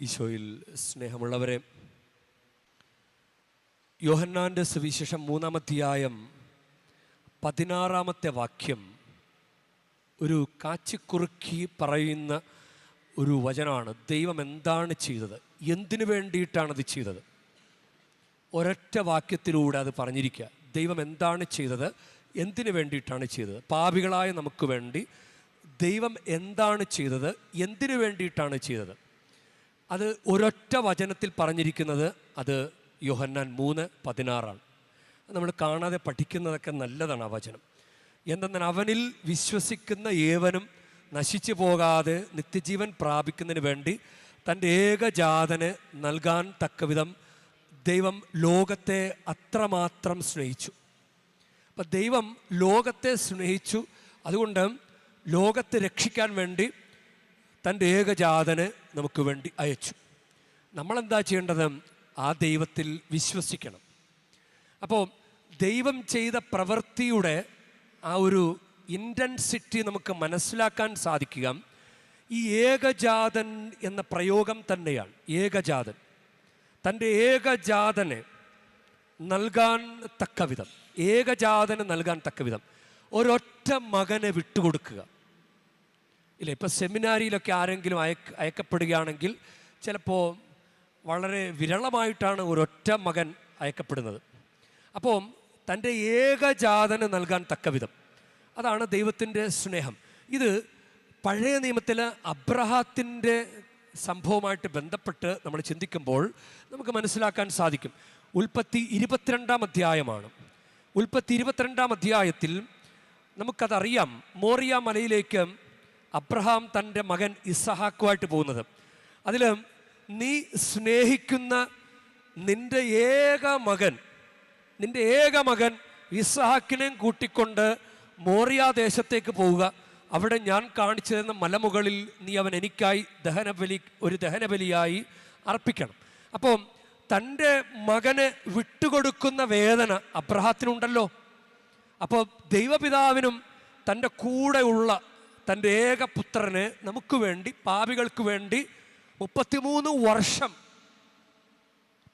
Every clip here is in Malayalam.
ഈശോയിൽ സ്നേഹമുള്ളവരെ യോഹന്നാന്റെ സുവിശേഷം മൂന്നാമധ്യായം പതിനാറാമത്തെ വാക്യം ഒരു കാച്ചിക്കുറുക്കി പറയുന്ന ഒരു വചനമാണ്. ദൈവം എന്താണ് ചെയ്തത്? എന്തിനു വേണ്ടിയിട്ടാണ് അത് ചെയ്തത്? ഒരൊറ്റ വാക്യത്തിലൂടെ അത് പറഞ്ഞിരിക്കുക. ദൈവം എന്താണ് ചെയ്തത്? എന്തിനു വേണ്ടിയിട്ടാണ് ചെയ്തത്? പാപികളായ നമുക്ക് വേണ്ടി ദൈവം എന്താണ് ചെയ്തത്? എന്തിനു വേണ്ടിയിട്ടാണ് ചെയ്തത്? അത് ഒരൊറ്റ വചനത്തിൽ പറഞ്ഞിരിക്കുന്നത് അത് യോഹന്നാൻ മൂന്ന് പതിനാറാണ്. നമ്മൾ കാണാതെ പഠിക്കുന്നതൊക്കെ നല്ലതാണ് ആ വചനം. എന്തെന്നാൽ അവനിൽ വിശ്വസിക്കുന്ന ഏവനും നശിച്ചു പോകാതെ നിത്യജീവൻ പ്രാപിക്കുന്നതിന് വേണ്ടി തന്റെ ഏകജാതന് നൽകാൻ തക്കവിധം ദൈവം ലോകത്തെ അത്രമാത്രം സ്നേഹിച്ചു. അപ്പം ദൈവം ലോകത്തെ സ്നേഹിച്ചു. അതുകൊണ്ട് ലോകത്തെ രക്ഷിക്കാൻ വേണ്ടി തന്റെ ഏകജാതന് നമുക്ക് വേണ്ടി അയച്ചു. നമ്മളെന്താ ചെയ്യേണ്ടത്? ആ ദൈവത്തിൽ വിശ്വസിക്കണം. അപ്പോൾ ദൈവം ചെയ്ത പ്രവൃത്തിയുടെ ആ ഒരു ഇന്റൻസിറ്റി നമുക്ക് മനസ്സിലാക്കാൻ സാധിക്കുക. ഈ ഏകജാതൻ എന്ന പ്രയോഗം തന്നെയാണ്. ഏകജാതൻ. തന്റെ ഏകജാതനെ നൽകാൻ തക്കവിധം. ഏകജാതന് നൽകാൻ തക്കവിധം. ഒരൊറ്റ മകനെ വിട്ടുകൊടുക്കുക. ഇല്ല ഇപ്പോൾ സെമിനാരിയിലൊക്കെ ആരെങ്കിലും അയ അയക്കപ്പെടുകയാണെങ്കിൽ ചിലപ്പോൾ വളരെ വിരളമായിട്ടാണ് ഒരൊറ്റ മകൻ അയക്കപ്പെടുന്നത്. അപ്പോൾ തന്റെ ഏകജാതന് നൽകാൻ തക്കവിധം അതാണ് ദൈവത്തിന്റെ സ്നേഹം. ഇത് പഴയ നിയമത്തിൽ അബ്രഹാത്തിന്റെ സംഭവമായിട്ട് ബന്ധപ്പെട്ട് നമ്മൾ ചിന്തിക്കുമ്പോൾ നമുക്ക് മനസ്സിലാക്കാൻ സാധിക്കും. ഉൽപ്പത്തി ഇരുപത്തിരണ്ടാം അധ്യായമാണ്. ഉൽപ്പത്തി ഇരുപത്തിരണ്ടാം അധ്യായത്തിൽ നമുക്കതറിയാം മോറിയ മലയിലേക്ക് അബ്രഹാം തന്റെ മകൻ ഇസഹാക്കുമായിട്ട് പോകുന്നത്. അതിൽ നീ സ്നേഹിക്കുന്ന നിന്റെ ഏക മകൻ നിന്റെ ഏക മകൻ ഇസഹാക്കിനെയും കൂട്ടിക്കൊണ്ട് മോറിയാദേശത്തേക്ക് പോവുക. അവിടെ ഞാൻ കാണിച്ചു തരുന്ന മലമുകളിൽ നീ അവൻ എനിക്കായി ദഹനബലി ഒരു ദഹനബലിയായി അർപ്പിക്കണം. അപ്പോൾ തന്റെ മകന് വിട്ടുകൊടുക്കുന്ന വേദന അബ്രഹാത്തിനുണ്ടല്ലോ. അപ്പോൾ ദൈവപിതാവിനും തന്റെ കൂടെയുള്ള തന്റെ ഏക പുത്രനെ നമുക്ക് വേണ്ടി പാപികൾക്ക് വേണ്ടി മുപ്പത്തിമൂന്ന് വർഷം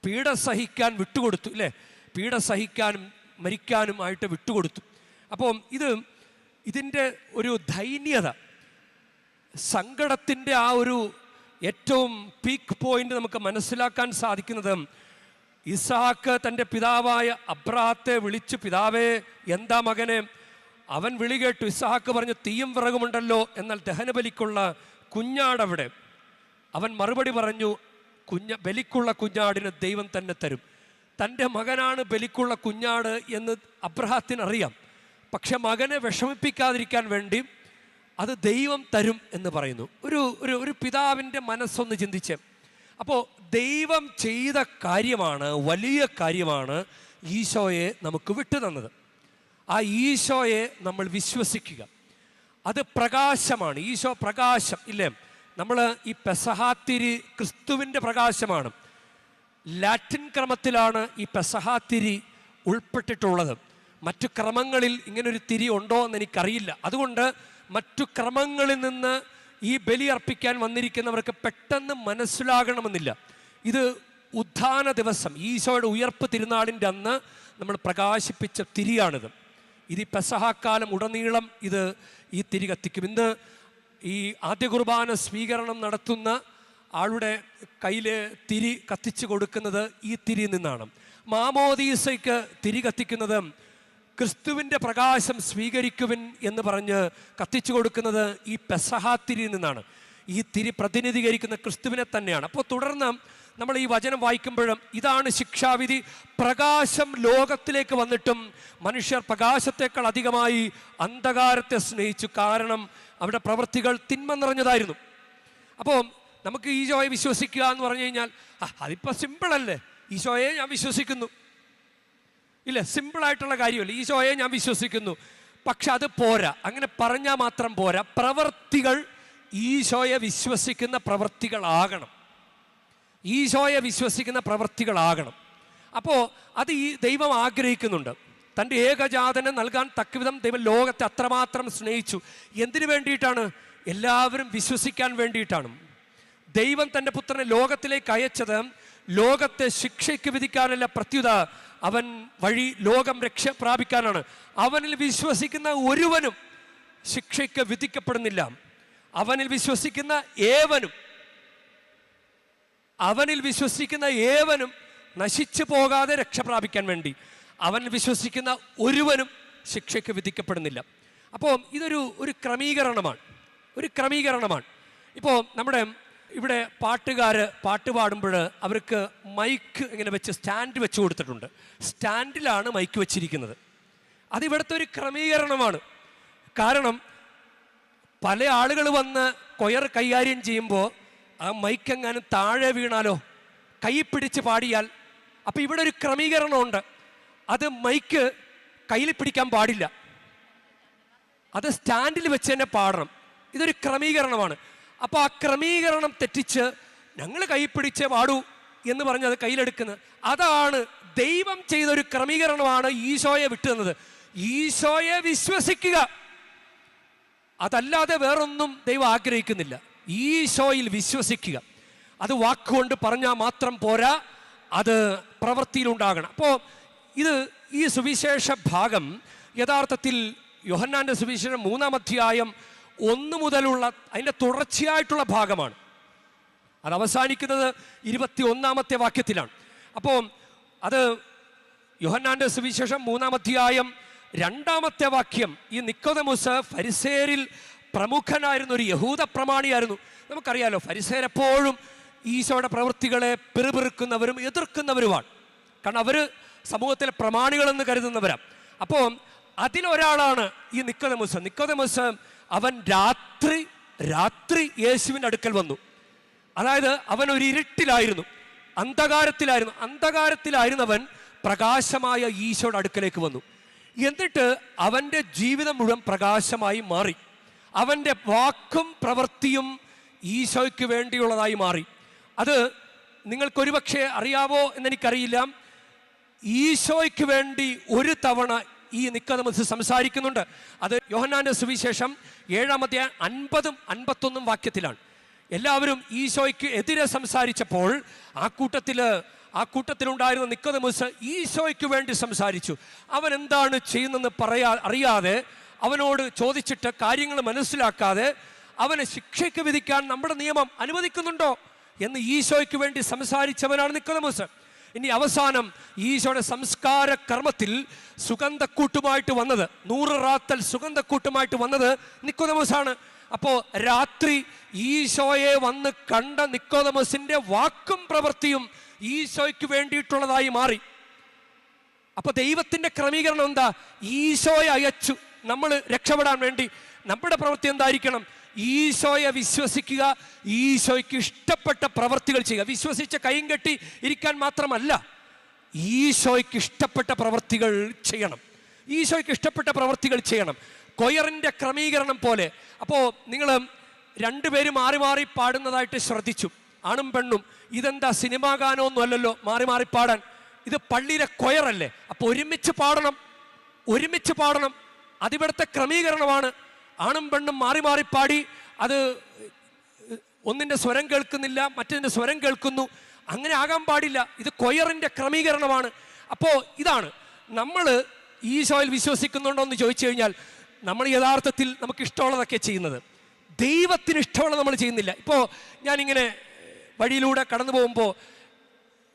പീഡ സഹിക്കാൻ വിട്ടുകൊടുത്തു അല്ലേ പീഡ സഹിക്കാനും മരിക്കാനും ആയിട്ട് വിട്ടുകൊടുത്തു. അപ്പോൾ ഇത് ഇതിന്റെ ഒരു ദൈന്യത സങ്കടത്തിന്റെ ആ ഒരു ഏറ്റവും പീക്ക് പോയിന്റ് നമുക്ക് മനസ്സിലാക്കാൻ സാധിക്കുന്നത് ഇസാക്ക് തന്റെ പിതാവായ അബ്രാഹത്തെ വിളിച്ച് പിതാവേ എന്താ മകനെ? അവൻ വിളി കേട്ടു ഇസാക്ക് പറഞ്ഞു തീയും വിറകുമുണ്ടല്ലോ. എന്നാൽ ദഹനബലിക്കുള്ള കുഞ്ഞാടവിടെ. അവൻ മറുപടി പറഞ്ഞു കുഞ്ഞ ബലിക്കുള്ള കുഞ്ഞാടിന് ദൈവം തന്നെ തരും. തന്റെ മകനാണ് ബലിക്കുള്ള കുഞ്ഞാട് എന്ന് അബ്രഹാത്തിന് അറിയാം പക്ഷെ മകനെ വിഷമിപ്പിക്കാതിരിക്കാൻ വേണ്ടി അത് ദൈവം തരും എന്ന് പറയുന്നു. ഒരു ഒരു ഒരു പിതാവിന്റെ മനസ്സൊന്ന് ചിന്തിച്ച്. അപ്പോൾ ദൈവം ചെയ്ത കാര്യമാണ് വലിയ കാര്യമാണ് ഈശോയെ നമുക്ക് വിട്ടു തന്നത്. ആ ഈശോയെ നമ്മൾ വിശ്വസിക്കുക. അത് പ്രകാശമാണ്. ഈശോ പ്രകാശം ഇല്ലേ? നമ്മൾ ഈ പെസഹാത്തിരി ക്രിസ്തുവിന്റെ പ്രകാശമാണ്. ലാറ്റിൻ ക്രമത്തിലാണ് ഈ പെസഹാത്തിരി ഉൾപ്പെട്ടിട്ടുള്ളത്. മറ്റു ക്രമങ്ങളിൽ ഇങ്ങനൊരു തിരി ഉണ്ടോ എന്ന് എനിക്കറിയില്ല അതുകൊണ്ട് മറ്റു ക്രമങ്ങളിൽ നിന്ന് ഈ ബലി അർപ്പിക്കാൻ വന്നിരിക്കുന്നവർക്ക് പെട്ടെന്ന് മനസ്സിലാകണമെന്നില്ല. ഇത് ഉദ്ധാന ദിവസം. ഈശോയുടെ ഉയർപ്പ് തിരുനാളിന്റെ അന്ന് നമ്മൾ പ്രകാശിപ്പിച്ച തിരിയാണിത്. ഇത് ഈ പെസഹാക്കാലം ഉടനീളം ഇത് ഈ തിരി കത്തിക്കും ഇന്ന് ഈ ആദ്യ കുർബാന സ്വീകരണം നടത്തുന്ന ആളുടെ കയ്യിൽ തിരി കത്തിച്ചു കൊടുക്കുന്നത് ഈ തിരി നിന്നാണ്. മാമോദീസയ്ക്ക് തിരി കത്തിക്കുന്നത് ക്രിസ്തുവിന്റെ പ്രകാശം സ്വീകരിക്കുവിൻ എന്ന് പറഞ്ഞ് കത്തിച്ചു കൊടുക്കുന്നത് ഈ പെസഹാത്തിരിയിൽ നിന്നാണ്. ഈ തിരി പ്രതിനിധീകരിക്കുന്ന ക്രിസ്തുവിനെ തന്നെയാണ്. അപ്പോൾ തുടർന്ന് നമ്മൾ ഈ വചനം വായിക്കുമ്പോഴും ഇതാണ് ശിക്ഷാവിധി. പ്രകാശം ലോകത്തിലേക്ക് വന്നിട്ടും മനുഷ്യർ പ്രകാശത്തേക്കാൾ അധികമായി അന്ധകാരത്തെ സ്നേഹിച്ചു. കാരണം അവരുടെ പ്രവൃത്തികൾ തിന്മ നിറഞ്ഞതായിരുന്നു. അപ്പോൾ നമുക്ക് ഈശോയെ വിശ്വസിക്കുക എന്ന് പറഞ്ഞു കഴിഞ്ഞാൽ ആ അതിപ്പോൾ സിമ്പിളല്ലേ? ഈശോയെ ഞാൻ വിശ്വസിക്കുന്നു. ഇല്ല സിമ്പിളായിട്ടുള്ള കാര്യമല്ല. ഈശോയെ ഞാൻ വിശ്വസിക്കുന്നു. പക്ഷെ അത് പോരാ. അങ്ങനെ പറഞ്ഞാൽ മാത്രം പോരാ. പ്രവൃത്തികൾ ഈശോയെ വിശ്വസിക്കുന്ന പ്രവർത്തികളാകണം ഈശോയെ വിശ്വസിക്കുന്ന പ്രവൃത്തികളാകണം. അപ്പോൾ അത് ഈ ദൈവം ആഗ്രഹിക്കുന്നുണ്ട്. തന്റെ ഏകജാതനെ നൽകാൻ തക്കവിധം ദൈവം ലോകത്തെ അത്രമാത്രം സ്നേഹിച്ചു. എന്തിനു വേണ്ടിയിട്ടാണ്? എല്ലാവരും വിശ്വസിക്കാൻ വേണ്ടിയിട്ടാണ്. ദൈവം തന്റെ പുത്രനെ ലോകത്തിലേക്ക് അയച്ചത് ലോകത്തെ ശിക്ഷയ്ക്ക് വിധിക്കാനല്ല പ്രത്യുത അവൻ വഴി ലോകം രക്ഷ പ്രാപിക്കാനാണ്. അവനിൽ വിശ്വസിക്കുന്ന ഒരുവനും ശിക്ഷയ്ക്ക് വിധിക്കപ്പെടുന്നില്ല. അവനിൽ വിശ്വസിക്കുന്ന ഏവനും അവനിൽ വിശ്വസിക്കുന്ന ഏവനും നശിച്ചു പോകാതെ രക്ഷ പ്രാപിക്കാൻ വേണ്ടി. അവൻ വിശ്വസിക്കുന്ന ഒരുവനും ശിക്ഷയ്ക്ക് വിധിക്കപ്പെടുന്നില്ല. അപ്പോൾ ഇതൊരു ഒരു ക്രമീകരണമാണ്. ഒരു ക്രമീകരണമാണ്. ഇപ്പോൾ നമ്മുടെ ഇവിടെ പാട്ടുകാർ പാട്ട് പാടുമ്പോൾ അവർക്ക് മൈക്ക് ഇങ്ങനെ വെച്ച് സ്റ്റാൻഡ് വെച്ച് കൊടുത്തിട്ടുണ്ട്. സ്റ്റാൻഡിലാണ് മൈക്ക് വെച്ചിരിക്കുന്നത്. അത് ഇവിടുത്തെ ഒരു ക്രമീകരണമാണ്. കാരണം പല ആളുകൾ വന്ന് കൊയർ കൈകാര്യം ചെയ്യുമ്പോൾ ആ മൈക്കെങ്ങാനും താഴെ വീണാലോ? കൈ പിടിച്ച് പാടിയാൽ. അപ്പം ഇവിടെ ഒരു ക്രമീകരണമുണ്ട്. അത് മൈക്ക് കയ്യിൽ പിടിക്കാൻ പാടില്ല. അത് സ്റ്റാൻഡിൽ വെച്ച് തന്നെ പാടണം. ഇതൊരു ക്രമീകരണമാണ്. അപ്പോൾ ആ ക്രമീകരണം തെറ്റിച്ച് ഞങ്ങൾ കൈ പിടിച്ച് പാടൂ എന്ന് പറഞ്ഞ് അത് കയ്യിലെടുക്കുന്നത്. അതാണ് ദൈവം ചെയ്ത ഒരു ക്രമീകരണമാണ് ഈശോയെ വിട്ടുതന്നത്. ഈശോയെ വിശ്വസിക്കുക. അതല്ലാതെ വേറൊന്നും ദൈവം ആഗ്രഹിക്കുന്നില്ല. ഈശോയിൽ വിശ്വസിക്കുക. അത് വാക്കുകൊണ്ട് പറഞ്ഞാൽ മാത്രം പോരാ അത് പ്രവൃത്തിയിലുണ്ടാകണം. അപ്പോൾ ഇത് ഈ സുവിശേഷ ഭാഗം യഥാർത്ഥത്തിൽ യോഹന്നാന്റെ സുവിശേഷം മൂന്നാം അധ്യായം ഒന്ന് മുതലുള്ള അതിന്റെ തുടർച്ചയായിട്ടുള്ള ഭാഗമാണ്. അത് അവസാനിക്കുന്നത് ഇരുപത്തി ഒന്നാമത്തെ വാക്യത്തിലാണ്. അപ്പോൾ അത് യോഹന്നാന്റെ സുവിശേഷം മൂന്നാം അധ്യായം രണ്ടാമത്തെ വാക്യം ഈ നിക്കോദമുസ് ഫരിസേരിൽ പ്രമുഖനായിരുന്ന ഒരു യഹൂദ പ്രമാണിയായിരുന്നു. നമുക്കറിയാലോ ഫരിസേരെപ്പോഴും ഈശോയുടെ പ്രവൃത്തികളെ പിറുപിറുക്കുന്നവരും എതിർക്കുന്നവരുമാണ്. കാരണം അവർ സമൂഹത്തിലെ പ്രമാണികളെന്ന് കരുതുന്നവരാണ് അപ്പോൾ അതിലൊരാളാണ് ഈ നിക്കോദമുസ്. നിക്കോദമുസ് അവൻ രാത്രി രാത്രി യേശുവിന്റെ അടുക്കൽ വന്നു. അതായത് അവൻ ഒരു ഇരുട്ടിലായിരുന്നു. അന്ധകാരത്തിലായിരുന്നു. അന്ധകാരത്തിലായിരുന്നവൻ പ്രകാശമായ ഈശോയുടെ അടുക്കലേക്ക് വന്നു. എന്നിട്ട് അവന്റെ ജീവിതം മുഴുവൻ പ്രകാശമായി മാറി. അവന്റെ വാക്കും പ്രവൃത്തിയും ഈശോയ്ക്ക് വേണ്ടിയുള്ളതായി മാറി. അത് നിങ്ങൾക്കൊരുപക്ഷെ അറിയാവോ എന്നെനിക്കറിയില്ല. ഈശോയ്ക്ക് വേണ്ടി ഒരു തവണ ഈ നിക്കതമസ് സംസാരിക്കുന്നുണ്ട്. അത് യോഹന്നാന്റെ സുവിശേഷം ഏഴാമത്തെ അൻപതും അൻപത്തൊന്നും വാക്യത്തിലാണ്. എല്ലാവരും ഈശോയ്ക്ക് എതിരെ സംസാരിച്ചപ്പോൾ ആ കൂട്ടത്തിൽ ആ കൂട്ടത്തിലുണ്ടായിരുന്ന നിക്കതമസ് ഈശോയ്ക്ക് വേണ്ടി സംസാരിച്ചു. അവൻ എന്താണ് ചെയ്യുന്നതെന്ന് പറയാ അറിയാതെ അവനോട് ചോദിച്ചിട്ട് കാര്യങ്ങൾ മനസ്സിലാക്കാതെ അവനെ ശിക്ഷയ്ക്ക് വിധിക്കാൻ നമ്മുടെ നിയമം അനുവദിക്കുന്നുണ്ടോ എന്ന് ഈശോയ്ക്ക് വേണ്ടി സംസാരിച്ചവനാണ് നിക്കോദമോസ്. ഇനി അവസാനം ഈശോയുടെ സംസ്കാര കർമ്മത്തിൽ സുഗന്ധക്കൂട്ടുമായിട്ട് വന്നത്. നൂറ് റാത്തൽ സുഗന്ധക്കൂട്ടുമായിട്ട് വന്നത് ആണ്. അപ്പോൾ രാത്രി ഈശോയെ വന്ന് കണ്ട നിക്കോദമസിന്റെ വാക്കും പ്രവൃത്തിയും ഈശോയ്ക്ക് വേണ്ടിയിട്ടുള്ളതായി മാറി. അപ്പോൾ ദൈവത്തിന്റെ ക്രമീകരണം എന്താ? ഈശോയെ അയച്ചു. നമ്മൾ രക്ഷപ്പെടാൻ വേണ്ടി നമ്മുടെ പ്രവൃത്തി എന്തായിരിക്കണം? ഈശോയെ വിശ്വസിക്കുക ഈശോയ്ക്ക് ഇഷ്ടപ്പെട്ട പ്രവൃത്തികൾ ചെയ്യുക. വിശ്വസിച്ച കൈയും കെട്ടി ഇരിക്കാൻ മാത്രമല്ല ഈശോയ്ക്ക് ഇഷ്ടപ്പെട്ട പ്രവൃത്തികൾ ചെയ്യണം. ഈശോയ്ക്ക് ഇഷ്ടപ്പെട്ട പ്രവൃത്തികൾ ചെയ്യണം. കൊയറിന്റെ ക്രമീകരണം പോലെ. അപ്പോൾ നിങ്ങൾ രണ്ടുപേര് മാറി മാറി പാടുന്നതായിട്ട് ശ്രദ്ധിച്ചു. ആണും പെണ്ണും. ഇതെന്താ സിനിമാ ഗാനമൊന്നുമല്ലല്ലോ മാറി മാറി പാടാൻ. ഇത് പള്ളിയിലെ കൊയറല്ലേ. അപ്പോൾ ഒരുമിച്ച് പാടണം. ഒരുമിച്ച് പാടണം. അതിവിടുത്തെ ക്രമീകരണമാണ്. ആണും പെണ്ണും മാറി മാറി പാടി. അത് ഒന്നിന്റെ സ്വരം കേൾക്കുന്നില്ല മറ്റതിന്റെ സ്വരം കേൾക്കുന്നു. അങ്ങനെ ആകാൻ പാടില്ല. ഇത് കൊയറിന്റെ ക്രമീകരണമാണ്. അപ്പോൾ ഇതാണ്. നമ്മൾ ഈശോയിൽ വിശ്വസിക്കുന്നുണ്ടോ എന്ന് ചോദിച്ചു കഴിഞ്ഞാൽ നമ്മൾ യഥാർത്ഥത്തിൽ നമുക്ക് ഇഷ്ടമുള്ളതൊക്കെ ചെയ്യുന്നത്. ദൈവത്തിന് ഇഷ്ടമുള്ളത് നമ്മൾ ചെയ്യുന്നില്ല. ഇപ്പോൾ ഞാനിങ്ങനെ വഴിയിലൂടെ കടന്നു പോകുമ്പോൾ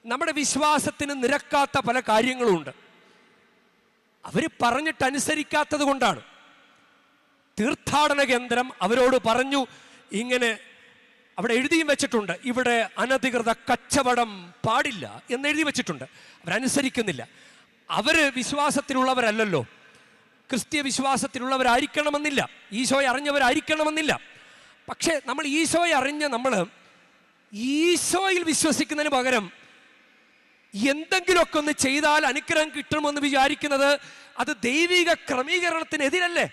നമ്മുടെ വിശ്വാസത്തിന് നിരക്കാത്ത പല കാര്യങ്ങളുമുണ്ട് അവർ പറഞ്ഞിട്ട് അനുസരിക്കാത്തത് കൊണ്ടാണ്. തീർത്ഥാടന കേന്ദ്രം അവരോട് പറഞ്ഞു ഇങ്ങനെ അവിടെ എഴുതിയും വെച്ചിട്ടുണ്ട് ഇവിടെ അനധികൃത കച്ചവടം പാടില്ല എന്ന് എഴുതി വെച്ചിട്ടുണ്ട്. അവരനുസരിക്കുന്നില്ല. അവർ വിശ്വാസത്തിലുള്ളവരല്ലല്ലോ. ക്രിസ്തീയ വിശ്വാസത്തിലുള്ളവരായിരിക്കണമെന്നില്ല. ഈശോയെ അറിഞ്ഞവരായിരിക്കണമെന്നില്ല. പക്ഷേ നമ്മൾ ഈശോയെ അറിഞ്ഞ് നമ്മൾ ഈശോയിൽ വിശ്വസിക്കുന്നതിന് പകരം എന്തെങ്കിലുമൊക്കെ ഒന്ന് ചെയ്താൽ അനുഗ്രഹം കിട്ടുമെന്ന് വിചാരിക്കുന്നത് അത് ദൈവിക ക്രമീകരണത്തിനെതിരല്ലേ?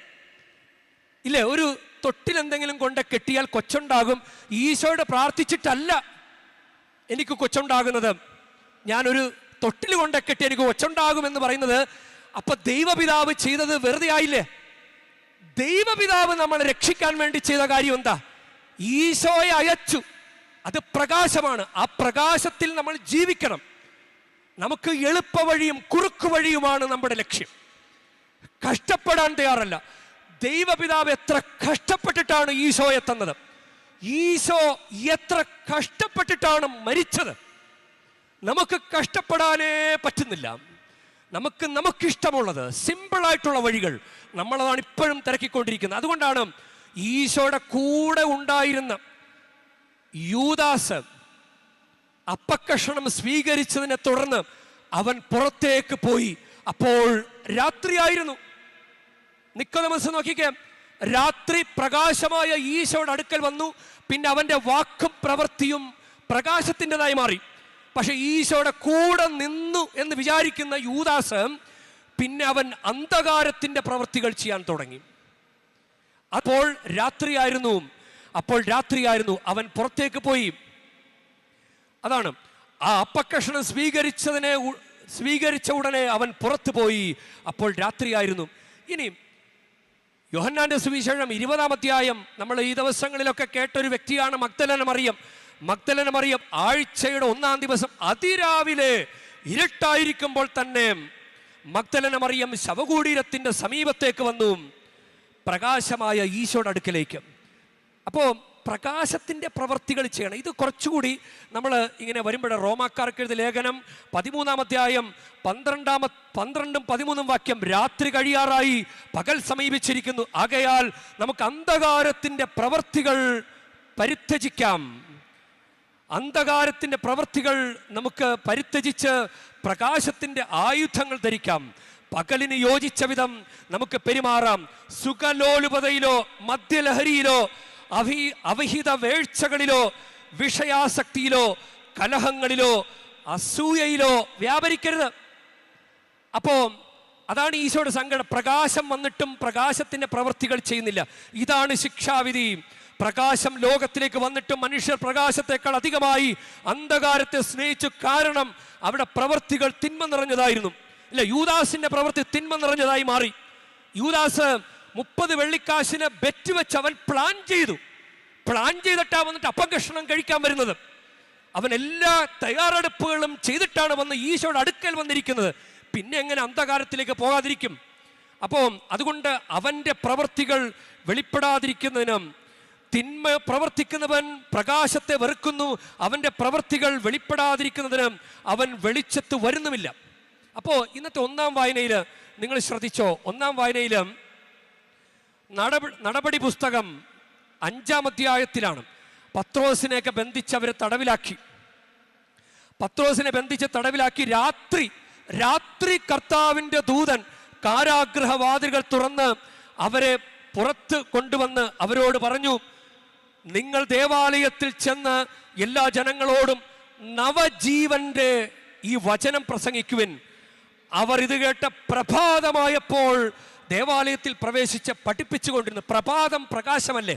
ഇല്ലേ? ഒരു തൊട്ടിൽ എന്തെങ്കിലും കൊണ്ട് കെട്ടിയാൽ കൊച്ചുണ്ടാകും. ഈശോയോട് പ്രാർത്ഥിച്ചിട്ടല്ല എനിക്ക് കൊച്ചുണ്ടാകുന്നത്. ഞാനൊരു തൊട്ടിൽ കൊണ്ട് കെട്ടി എനിക്ക് കൊച്ചുണ്ടാകും എന്ന് പറയുന്നത് അപ്പൊ ദൈവപിതാവ് ചെയ്തത് വെറുതെ ആയില്ലേ? ദൈവപിതാവ് നമ്മളെ രക്ഷിക്കാൻ വേണ്ടി ചെയ്ത കാര്യം എന്താ? ഈശോയെ അയച്ചു. അത് പ്രകാശമാണ്. ആ പ്രകാശത്തിൽ നമ്മൾ ജീവിക്കണം. നമുക്ക് എളുപ്പ വഴിയും കുറുക്കു വഴിയുമാണ് നമ്മുടെ ലക്ഷ്യം. കഷ്ടപ്പെടാൻ തയ്യാറല്ല. ദൈവപിതാവ് എത്ര കഷ്ടപ്പെട്ടിട്ടാണ് ഈശോയെ തന്നത് ഈശോ എത്ര കഷ്ടപ്പെട്ടിട്ടാണ് മരിച്ചത്? നമുക്ക് കഷ്ടപ്പെടാനേ പറ്റുന്നില്ല. നമുക്ക് നമുക്കിഷ്ടമുള്ളത് സിമ്പിളായിട്ടുള്ള വഴികൾ നമ്മളതാണ് ഇപ്പോഴും തിരക്കിക്കൊണ്ടിരിക്കുന്നത്. അതുകൊണ്ടാണ് ഈശോയുടെ കൂടെ ഉണ്ടായിരുന്ന യൂദാസ് അപ്പക്കഷണം സ്വീകരിച്ചതിനെ തുടർന്ന് അവൻ പുറത്തേക്ക് പോയി. അപ്പോൾ രാത്രിയായിരുന്നു. നിക്കോദമസ് നോക്കിക്കേ. രാത്രി പ്രകാശമായ ഈശോയുടെ അടുക്കൽ വന്നു. പിന്നെ അവന്റെ വാക്കും പ്രവൃത്തിയും പ്രകാശത്തിന്റെതായി മാറി. പക്ഷെ ഈശോയുടെ കൂടെ നിന്നു എന്ന് വിചാരിക്കുന്ന യൂദാസ് പിന്നെ അവൻ അന്ധകാരത്തിന്റെ പ്രവൃത്തികൾ ചെയ്യാൻ തുടങ്ങി. അപ്പോൾ രാത്രിയായിരുന്നു. അപ്പോൾ രാത്രിയായിരുന്നു. അവൻ പുറത്തേക്ക് പോയി. അതാണ്. ആ അപ്പക്കഷണം സ്വീകരിച്ചതിനെ സ്വീകരിച്ച ഉടനെ അവൻ പുറത്തു പോയി. അപ്പോൾ രാത്രിയായിരുന്നു. ഇനി യോഹന്നാന്റെ സുവിശേഷം ഇരുപതാം അധ്യായം നമ്മൾ ഈ ദിവസങ്ങളിലൊക്കെ കേട്ട ഒരു വ്യക്തിയാണ് മക്തലന മറിയം മക്തലന മറിയം ആഴ്ചയുടെ ഒന്നാം ദിവസം അതിരാവിലെ ഇരുട്ടായിരിക്കുമ്പോൾ തന്നെ മക്തലന മറിയം ശവകൂടീരത്തിന്റെ സമീപത്തേക്ക് വന്നു. പ്രകാശമായ ഈശോയുടെ അടുക്കലേക്ക്. അപ്പോൾ പ്രകാശത്തിന്റെ പ്രവർത്തികൾ ചെയ്യണം. ഇത് കുറച്ചുകൂടി നമ്മൾ ഇങ്ങനെ വരുമ്പോൾ റോമാക്കാർക്ക് എഴുതിയ ലേഖനം പതിമൂന്നാം അധ്യായം പന്ത്രണ്ടാമ പന്ത്രണ്ടും പതിമൂന്നും വാക്യം രാത്രി കഴിയാറായി പകൽ സമീപിച്ചിരിക്കുന്നു. ആകയാൽ നമുക്ക് അന്ധകാരത്തിന്റെ പ്രവർത്തികൾ പരിത്യജിക്കാം. അന്ധകാരത്തിന്റെ പ്രവൃത്തികൾ നമുക്ക് പരിത്യജിച്ച് പ്രകാശത്തിന്റെ ആയുധങ്ങൾ ധരിക്കാം. പകലിന് യോജിച്ച വിധം നമുക്ക് പെരുമാറാം. സുഖലോലുപതയിലോ മദ്യലഹരിയിലോ അഭി അവിഹിത വേഴ്ചകളിലോ വിഷയാസക്തിയിലോ കലഹങ്ങളിലോ അസൂയയിലോ വ്യാപരിക്കരുത്. അപ്പോ അതാണ് ഈശോയുടെ സങ്കടം. പ്രകാശം വന്നിട്ടും പ്രകാശത്തിന്റെ പ്രവൃത്തികൾ ചെയ്യുന്നില്ല. ഇതാണ് ശിക്ഷാവിധി. പ്രകാശം ലോകത്തിലേക്ക് വന്നിട്ടും മനുഷ്യർ പ്രകാശത്തെക്കാൾ അധികമായി അന്ധകാരത്തെ സ്നേഹിച്ചു കാരണം അവിടെ പ്രവൃത്തികൾ തിന്മ നിറഞ്ഞതായിരുന്നു. അല്ല യൂദാസിന്റെ പ്രവൃത്തി തിന്മ നിറഞ്ഞതായി മാറി. യൂദാസ് മുപ്പത് വെള്ളിക്കാശിന് ബെറ്റ് വെച്ച് അവൻ പ്ലാൻ ചെയ്തു. പ്ലാൻ ചെയ്തിട്ടാ വന്നിട്ട് കഷ്ണം കഴിക്കാൻ വരുന്നത്. അവൻ എല്ലാ തയ്യാറെടുപ്പുകളും ചെയ്തിട്ടാണ് വന്ന് ഈശോയുടെ അടുക്കൽ വന്നിരിക്കുന്നത്. പിന്നെ എങ്ങനെ അന്ധകാരത്തിലേക്ക് പോകാതിരിക്കും? അപ്പോൾ അതുകൊണ്ട് അവന്റെ പ്രവൃത്തികൾ വെളിപ്പെടാതിരിക്കുന്നതിനും തിന്മ പ്രവർത്തിക്കുന്നവൻ പ്രകാശത്തെ വെറുക്കുന്നു അവന്റെ പ്രവൃത്തികൾ വെളിപ്പെടാതിരിക്കുന്നതിനും അവൻ വെളിച്ചത്ത് വരുന്നുമില്ല. അപ്പോൾ ഇന്നത്തെ ഒന്നാം വായനയിൽ നിങ്ങൾ ശ്രദ്ധിച്ചോ? ഒന്നാം വായനയിൽ നടപടി പുസ്തകം അഞ്ചാം അധ്യായത്തിലാണ് പത്രോസിനെയൊക്കെ ബന്ധിച്ച് അവരെ തടവിലാക്കി. പത്രോസിനെ ബന്ധിച്ച് തടവിലാക്കി രാത്രി രാത്രി കർത്താവിന്റെ ദൂതൻ കാരാഗ്രഹവാതിലുകൾ തുറന്ന് അവരെ പുറത്ത് കൊണ്ടുവന്ന് അവരോട് പറഞ്ഞു നിങ്ങൾ ദേവാലയത്തിൽ ചെന്ന് എല്ലാ ജനങ്ങളോടും നവജീവന്റെ ഈ വചനം പ്രസംഗിക്കുവിൻ. അവർ ഇത് കേട്ട പ്രഭാതമായപ്പോൾ ദേവാലയത്തിൽ പ്രവേശിച്ച് പഠിപ്പിച്ചുകൊണ്ടിരുന്നു പ്രഭാതം പ്രകാശമല്ലേ?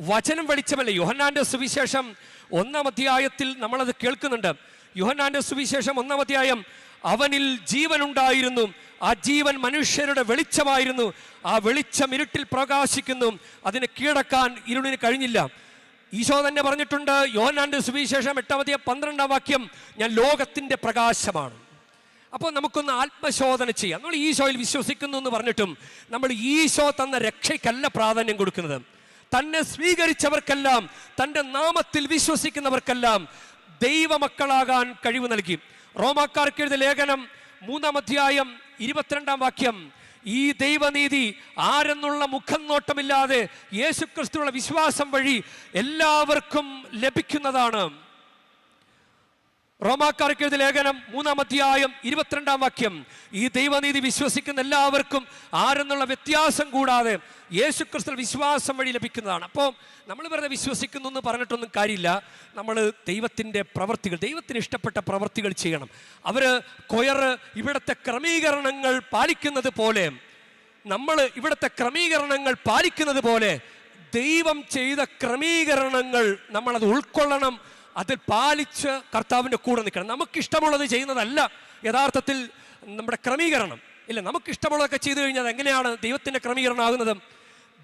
വചനം വെളിച്ചമല്ലേ? യുഹന്നാന്റെ സുവിശേഷം ഒന്നാം അധ്യായത്തിൽ നമ്മളത് കേൾക്കുന്നുണ്ട്. യുഹന്നാന്റെ സുവിശേഷം ഒന്നാം അധ്യായം അവനിൽ ജീവനുണ്ടായിരുന്നു ആ ജീവൻ മനുഷ്യരുടെ വെളിച്ചമായിരുന്നു ആ വെളിച്ചം ഇരുട്ടിൽ പ്രകാശിക്കുന്നു അതിന് കീഴടക്കാൻ ഇരുളിന് കഴിഞ്ഞില്ല. ഈശോ തന്നെ പറഞ്ഞിട്ടുണ്ട് യോഹനാന്റെ സുവിശേഷം എട്ടാം അധ്യായം പന്ത്രണ്ടാം വാക്യം ഞാൻ ലോകത്തിന്റെ പ്രകാശമാണ്. അപ്പോൾ നമുക്കൊന്ന് ആത്മശോധന ചെയ്യാം. നമ്മൾ ഈശോയിൽ വിശ്വസിക്കുന്നു എന്ന് പറഞ്ഞിട്ടും നമ്മൾ ഈശോ തന്ന രക്ഷയ്ക്കല്ല പ്രാധാന്യം കൊടുക്കുന്നത്. തന്നെ സ്വീകരിച്ചവർക്കെല്ലാം തന്റെ നാമത്തിൽ വിശ്വസിക്കുന്നവർക്കെല്ലാം ദൈവമക്കളാകാൻ കഴിവ് നൽകി. റോമാക്കാർക്ക് എഴുതിയ ലേഖനം മൂന്നാം അധ്യായം ഇരുപത്തിരണ്ടാം വാക്യം ഈ ദൈവനീതി ആരെന്നുള്ള മുഖം നോട്ടമില്ലാതെ യേശുക്രിസ്തുള്ള വിശ്വാസം വഴി എല്ലാവർക്കും ലഭിക്കുന്നതാണ്. റോമാക്കാർക്ക് എഴുതിയ ലേഖനം മൂന്നാം അധ്യായം ഇരുപത്തിരണ്ടാം വാക്യം. ഈ ദൈവനീതി വിശ്വസിക്കുന്ന എല്ലാവർക്കും ആരെന്നുള്ള വ്യത്യാസം കൂടാതെ യേശുക്രിസ്തു വിശ്വാസം വഴി ലഭിക്കുന്നതാണ്. അപ്പോൾ നമ്മൾ വെറുതെ വിശ്വസിക്കുന്നു എന്ന് പറഞ്ഞിട്ടൊന്നും കാര്യമില്ല. നമ്മൾ ദൈവത്തിന്റെ പ്രവർത്തികൾ ദൈവത്തിന് ഇഷ്ടപ്പെട്ട പ്രവർത്തികൾ ചെയ്യണം. അവർ കൊയർ ഇവിടുത്തെ ക്രമീകരണങ്ങൾ പാലിക്കുന്നത് പോലെ നമ്മൾ ഇവിടുത്തെ ക്രമീകരണങ്ങൾ പാലിക്കുന്നത് പോലെ ദൈവം ചെയ്ത ക്രമീകരണങ്ങൾ നമ്മളത് ഉൾക്കൊള്ളണം അതിൽ പാലിച്ച് കർത്താവിന്റെ കൂടെ നിൽക്കണം. നമുക്കിഷ്ടമുള്ളത് ചെയ്യുന്നതല്ല യഥാർത്ഥത്തിൽ നമ്മുടെ ക്രമീകരണം. ഇല്ല നമുക്കിഷ്ടമുള്ളതൊക്കെ ചെയ്തു കഴിഞ്ഞാൽ എങ്ങനെയാണ് ദൈവത്തിന്റെ ക്രമീകരണം ആകുന്നത്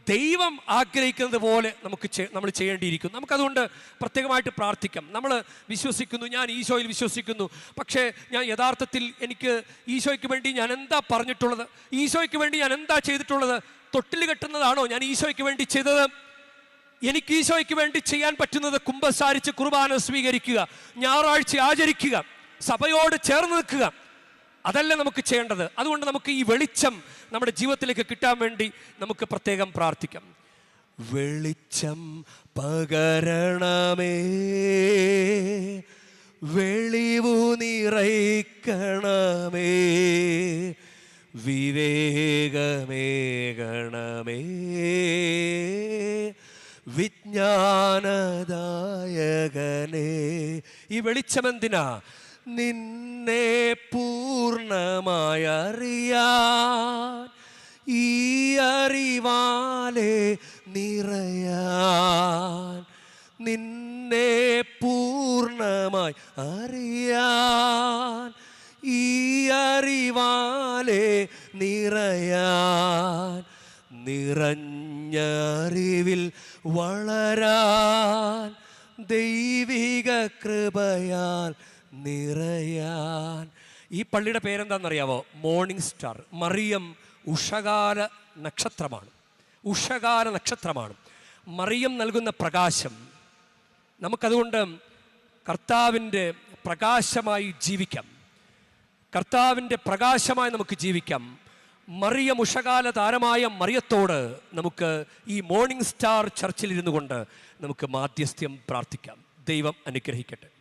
ദൈവം ആഗ്രഹിക്കുന്നത് പോലെ നമുക്ക് നമ്മൾ ചെയ്യേണ്ടിയിരിക്കുന്നു നമുക്കതുകൊണ്ട് പ്രത്യേകമായിട്ട് പ്രാർത്ഥിക്കാം. നമ്മൾ വിശ്വസിക്കുന്നു ഞാൻ ഈശോയിൽ വിശ്വസിക്കുന്നു. പക്ഷേ ഞാൻ യഥാർത്ഥത്തിൽ എനിക്ക് ഈശോയ്ക്ക് വേണ്ടി ഞാൻ എന്താ പറഞ്ഞിട്ടുള്ളത്? ഈശോയ്ക്ക് വേണ്ടി ഞാൻ എന്താ ചെയ്തിട്ടുള്ളത്? തൊട്ടിൽ കെട്ടുന്നതാണോ ഞാൻ ഈശോയ്ക്ക് വേണ്ടി ചെയ്തത്? എനിക്ക് ഈശോയ്ക്ക് വേണ്ടി ചെയ്യാൻ പറ്റുന്നത് കുമ്പസാരിച്ച് കുർബാന സ്വീകരിക്കുക ഞായറാഴ്ച ആചരിക്കുക സഭയോട് ചേർന്ന് നിൽക്കുക. അതല്ല നമുക്ക് ചെയ്യേണ്ടത്? അതുകൊണ്ട് നമുക്ക് ഈ വെളിച്ചം നമ്മുടെ ജീവിതത്തിലേക്ക് കിട്ടാൻ വേണ്ടി നമുക്ക് പ്രത്യേകം പ്രാർത്ഥിക്കാം. വെളിച്ചം പകരണമേ വെളിവു നിറയ്ക്കണമേ വിവേകമേകണമേ. വിജ്ഞാനദായകനേ. ഈ വെളിച്ചമെന്തിനാ നിന്നെ പൂർണമായി അറിയാൻ ഈ അറിവാലെ നിറയാൻ. നിന്നെ പൂർണമായി അറിയാൻ. ഈ അറിവാലെ നിറയാൻ. നിറഞ്ഞ അറിവിൽ വളരാൻ ദൈവിക കൃപയാൽ നിറയാൻ. ഈ പള്ളിയുടെ പേരെന്താണെന്നറിയാവോ? മോർണിംഗ് സ്റ്റാർ മറിയം ഉഷകാല നക്ഷത്രമാണ്. ഉഷകാല നക്ഷത്രമാണ്. മറിയം നൽകുന്ന പ്രകാശം. നമുക്കതുകൊണ്ട് കർത്താവിന്റെ പ്രകാശമായി ജീവിക്കാം. കർത്താവിന്റെ പ്രകാശമായി നമുക്ക് ജീവിക്കാം. മറിയം മുഷകാല താരമായ മറിയത്തോട് നമുക്ക് ഈ മോർണിംഗ് സ്റ്റാർ ചർച്ചിലിരുന്നു കൊണ്ട് നമുക്ക് മാധ്യസ്ഥ്യം പ്രാർത്ഥിക്കാം. ദൈവം അനുഗ്രഹിക്കട്ടെ.